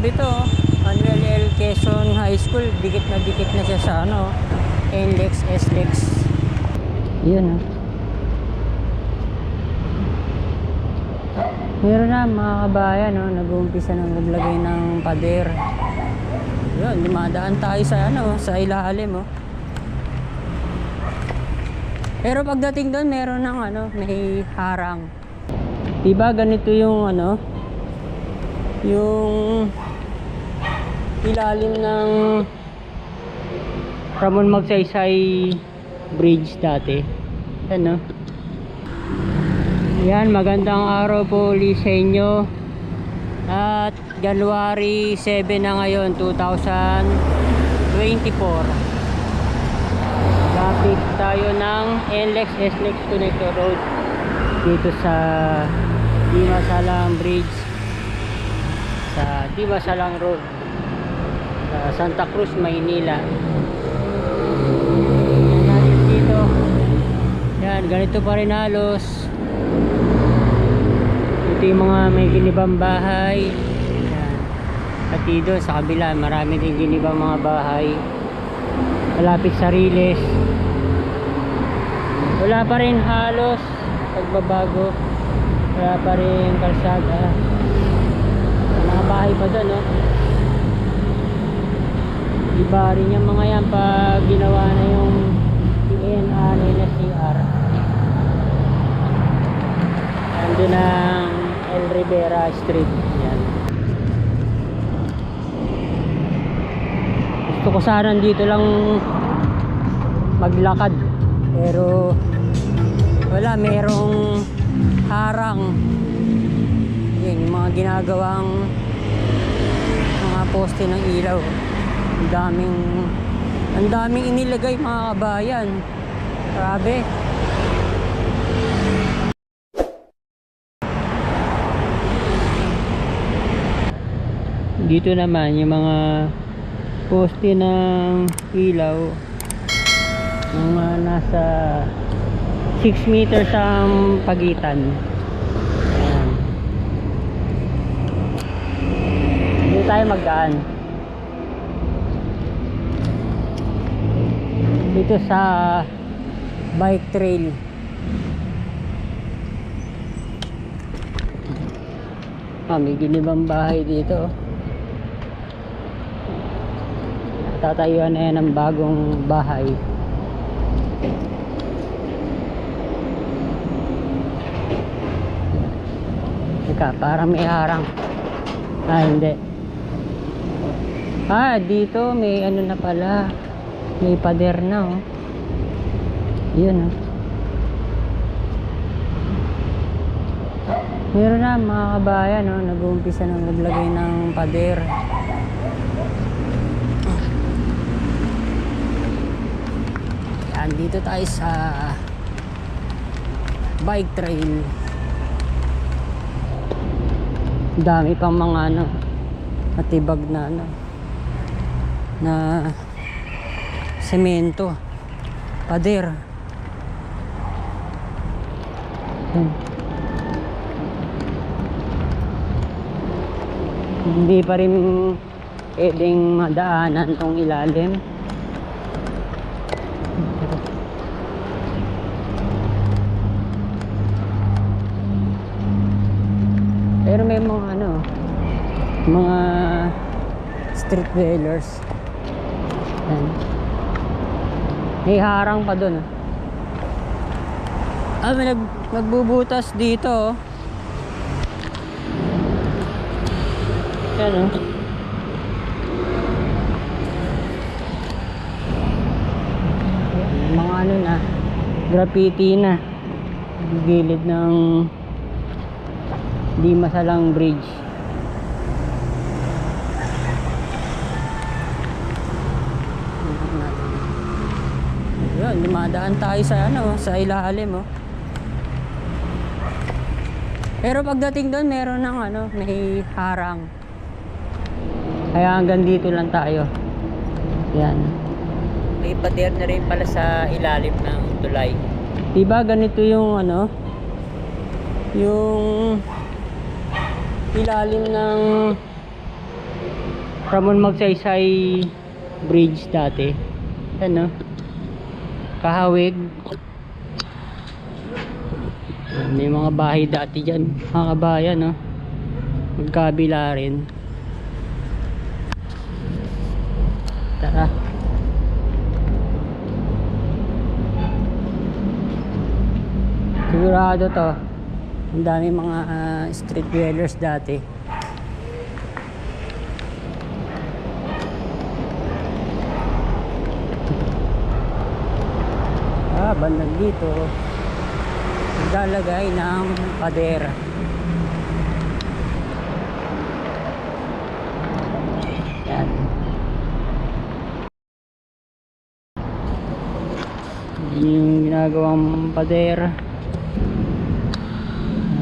grabe to. oh. Manuel L. Quezon High School. Dikit na dikit na siya sa ano. NLEX, SLEX. Yun oh. Meron na mga kabayan, no? nag-uumpisa na naglagay ng pader. Yun, dumadaan tayo sa ano, sa ilalim, oh. Pero pagdating doon, meron ng ano, may harang. Diba ganito yung ano, yung ilalim ng Ramon Magsaysay Bridge dati. Ano? Yan, magandang araw po ulit sa inyo. At January 7 na ngayon, 2024. Lapit tayo ng NLEX SLEX Connector Road dito sa Dimasalang Bridge sa Dimasalang Road sa Santa Cruz, Maynila. Yan natin dito. Yan, ganito pa rin halos. Ito yung mga may ginibang bahay. Yan. Pati doon sa kabila, marami din ginibang mga bahay. Malapit sa Riles. Wala pa rin halos pagbabago. Wala pa rin kalsada. Bahay pa doon, no? Iba rin yung mga yan pag ginawa na yung PNA nila CR. Nandun ang El Rivera Street. Yan. Gusto ko sana dito lang maglakad. Pero wala, merong harang. Yung mga ginagawang poste ng ilaw. Ang daming ang daming inilagay mga kabayan. Grabe. Dito naman yung mga poste ng ilaw mga nasa 6 meters ang pagitan. Ayan. Dito tayo magdaan. Dito sa bike trail. Ah, may ginibang bahay dito. Tatayuan na yan ng bagong bahay. Teka, parang may harang. Ah, hindi. Ah, dito may ano na pala. May pader na, oh. Yun, oh. Meron na mga kabayan, oh. Nag-uumpisa na naglagay ng pader. Yan, dito tayo sa bike trail. Dami pang mga ano, matibag na ano, na semento, pader. Yan. Hindi pa rin pwedeng madaanan tong ilalim. Pero may mga ano, mga street dwellers. Yan. May harang pa doon. Ah, may nag, nagbubutas dito. oh. Yan oh. Yan, Mga ano na, graffiti na. Gilid ng di masalang bridge yun dumadaan tayo sa ano sa ilalim oh. pero pagdating doon meron ng ano may harang kaya hanggang dito lang tayo yan may pader na rin pala sa ilalim ng tulay diba ganito yung ano yung ilalim ng Ramon Magsaysay Bridge dati. Ano? Kahawig. May mga bahay dati dyan. Mga kabayan, no? Magkabila rin. Tara. Sigurado to. Ang dami mga ah, street dwellers dati. Ah, bandang dito. Naglalagay ng padera. Yan. Yung ginagawang padera.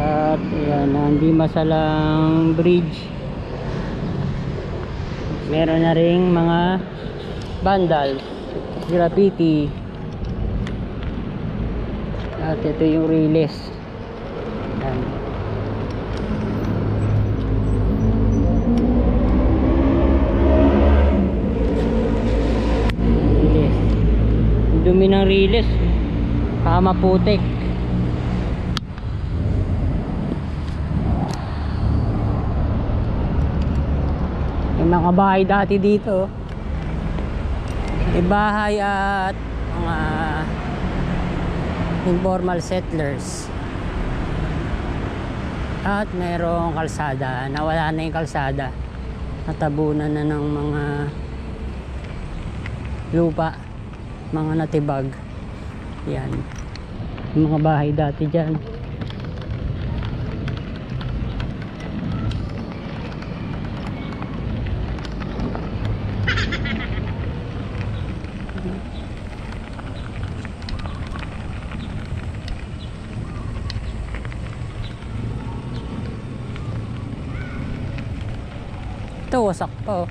At yan, hindi masalang bridge. Meron na ring mga vandals, graffiti. At ito yung riles. Yan. Riles. Ang dumi ng riles. Kama putik. May mga bahay dati dito. May bahay at mga informal settlers. At mayroong kalsada. Nawala na yung kalsada. Natabunan na ng mga lupa. Mga natibag. Yan. Mga bahay dati dyan. Ito, wasak pa oh.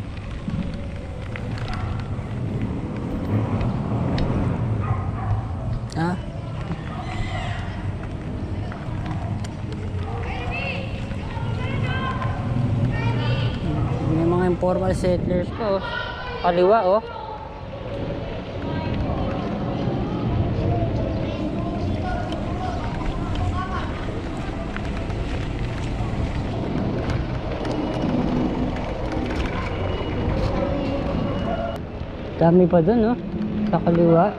Ha? May mga informal settlers pa oh. Kaliwa oh. Dami pa dun, no? Sa kaliwa.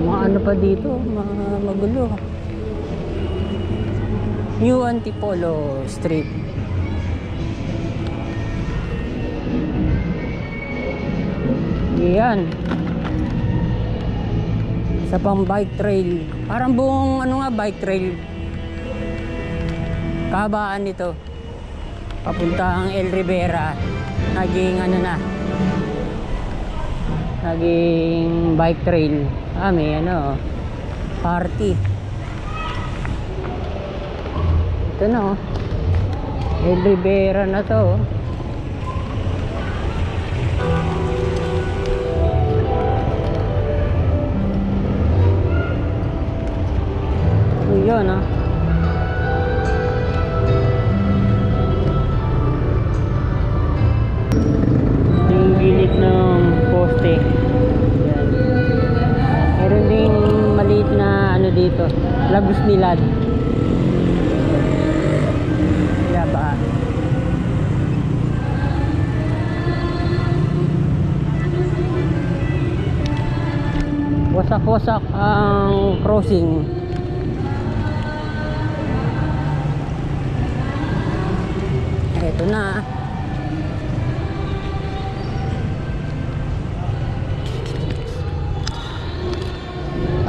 Mga ano pa dito, mga magulo. New Antipolo Street. Yan. Sa pang bike trail. Parang buong ano nga bike trail. Kabaan nito. Papuntang El Rivera. Naging ano na. Naging bike trail. Ah, may ano. Party. Ito na. El Rivera na to oh. Yun ah. Ito yung gilid ng poste. Yan. Meron ding maliit na ano dito. Lagos nilad. Kaya ba? Wasak-wasak ang crossing.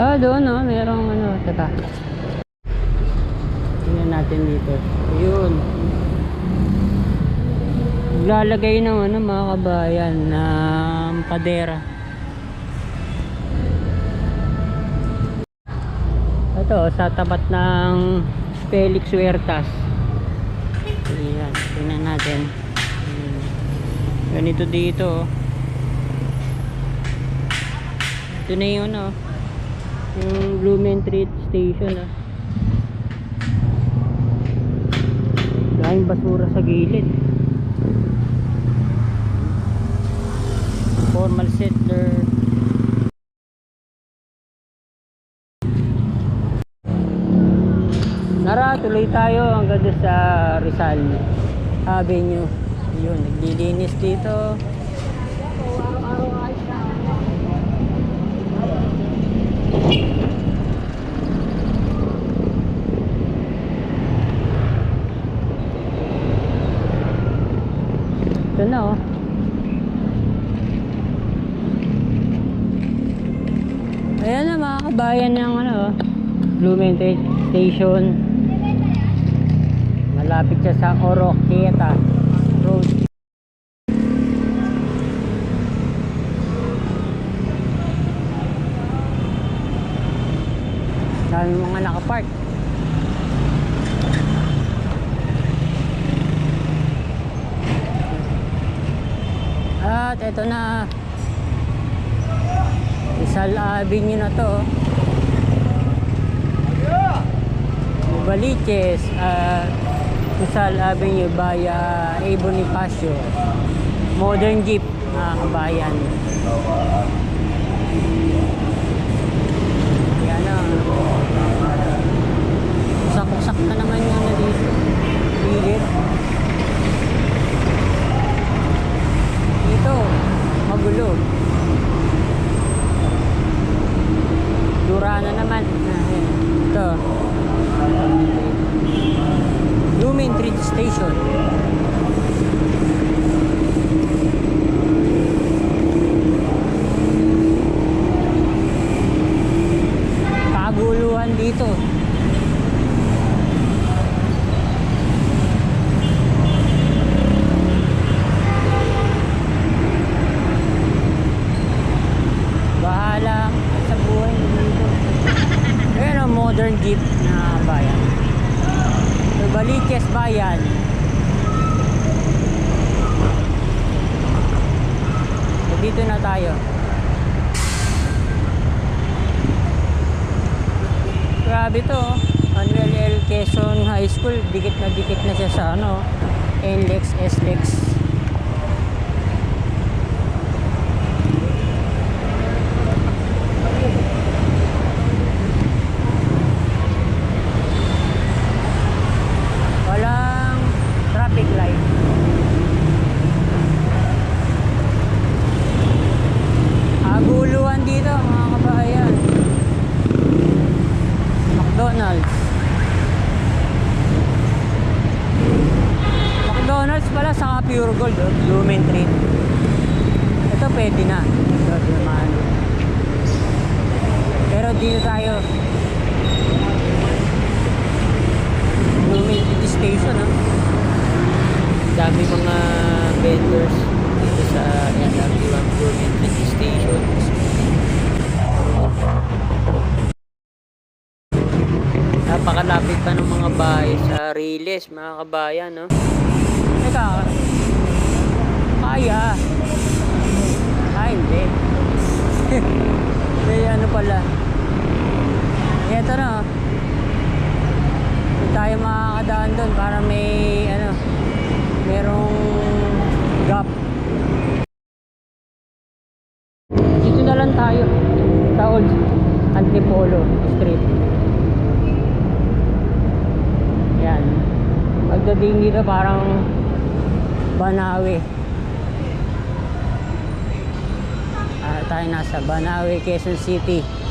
Ah, doon no, merong ano, teka. Tingnan natin dito. Ayun. Lalagay ng ano mga kabayan ng padera. Ito, sa tapat ng Felix Huertas. Ayan, tingnan natin. Ganito dito. oh. Ito na yung ano, yung Blumentritt Station ah. Daming basura sa gilid. Formal settler. Nara, tuloy tayo hanggang sa Rizal Avenue. Yun, naglilinis dito. Ito na oh. Ayan na mga kabayan ng ano. Blumentritt Station. Malapit siya sa Oroquieta Road. Dami mga nakapark. At ito na Rizal Avenue na to Baliches uh, Rizal Avenue via A. Bonifacio Modern Jeep mga kabayan Yan na Usak-usak na naman yung ano dito Pilit Dito Magulo Dura na naman Ayan. Ito Blumentritt Station Kaguluhan dito Bahala sa buhay mo dito Ayan ang modern jeep na bayan So, Baliches Bayan So, dito na tayo Grabe to oh. Manuel L. Quezon High School Dikit na dikit na siya sa ano NLEX, SLEX Walang traffic light. Aguluhan dito mga kabayan. McDonald's. McDonald's pala sa Pure Gold, oh, Blumentritt. Ito pwede na. Pero tayo. Sa mga kabayan, no? Teka, kaya. Ah, hindi. May ano pala. Ito na, oh. Hindi tayo makakadaan doon para may ano merong gap dito na lang tayo sa old Antipolo Street yan pagdating dito parang Banawe. Ah, tayo nasa Banawe, Quezon City